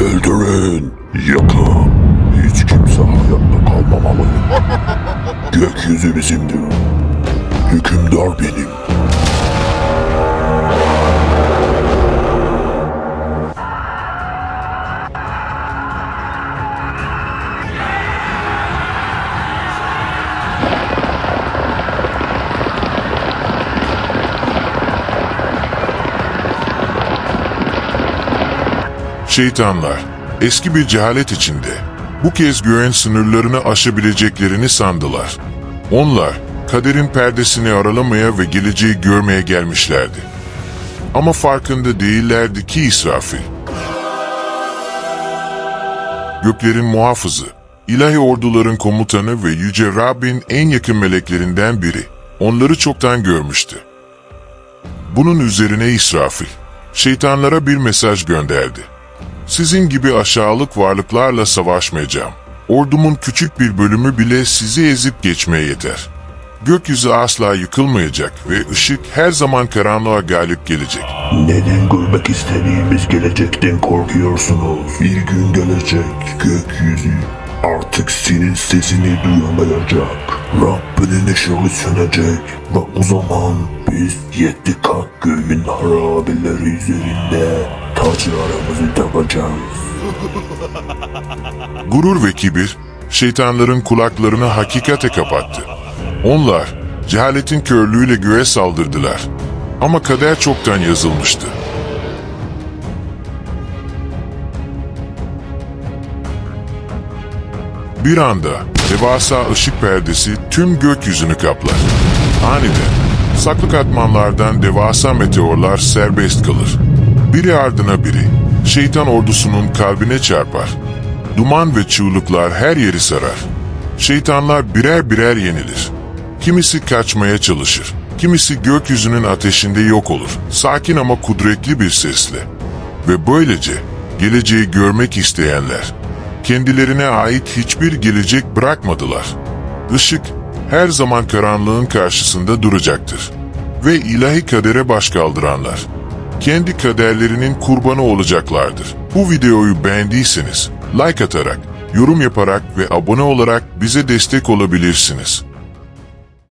Öldürün, yakın. Hiç kimse hayatta kalmamalı. Gökyüzü bizimdir. Hükümdar benim. Şeytanlar, eski bir cehalet içinde, bu kez göğün sınırlarını aşabileceklerini sandılar. Onlar, kaderin perdesini aralamaya ve geleceği görmeye gelmişlerdi. Ama farkında değillerdi ki İsrafil. Göklerin muhafızı, ilahi orduların komutanı ve Yüce Rabbin en yakın meleklerinden biri. Onları çoktan görmüştü. Bunun üzerine İsrafil, şeytanlara bir mesaj gönderdi. Sizin gibi aşağılık varlıklarla savaşmayacağım. Ordumun küçük bir bölümü bile sizi ezip geçmeye yeter. Gökyüzü asla yıkılmayacak ve ışık her zaman karanlığa galip gelecek. Neden görmek istediğimiz gelecekten korkuyorsunuz? Bir gün gelecek gökyüzü artık senin sesini duyamayacak. Rabbinin ışığı sönecek ve o zaman biz yedi kat göğün harabeleri üzerinde taclarımızı takacağız. Gurur ve kibir, şeytanların kulaklarını hakikate kapattı. Onlar, cehaletin körlüğüyle göğe saldırdılar. Ama kader çoktan yazılmıştı. Bir anda devasa ışık perdesi tüm gökyüzünü kaplar. Aniden saklı katmanlardan devasa meteorlar serbest kalır. Biri ardına biri şeytan ordusunun kalbine çarpar. Duman ve çığlıklar her yeri sarar. Şeytanlar birer birer yenilir. Kimisi kaçmaya çalışır. Kimisi gökyüzünün ateşinde yok olur. Sakin ama kudretli bir sesle. Ve böylece geleceği görmek isteyenler kendilerine ait hiçbir gelecek bırakmadılar. Işık her zaman karanlığın karşısında duracaktır. Ve ilahi kadere baş kaldıranlar kendi kaderlerinin kurbanı olacaklardır. Bu videoyu beğendiyseniz like atarak, yorum yaparak ve abone olarak bize destek olabilirsiniz.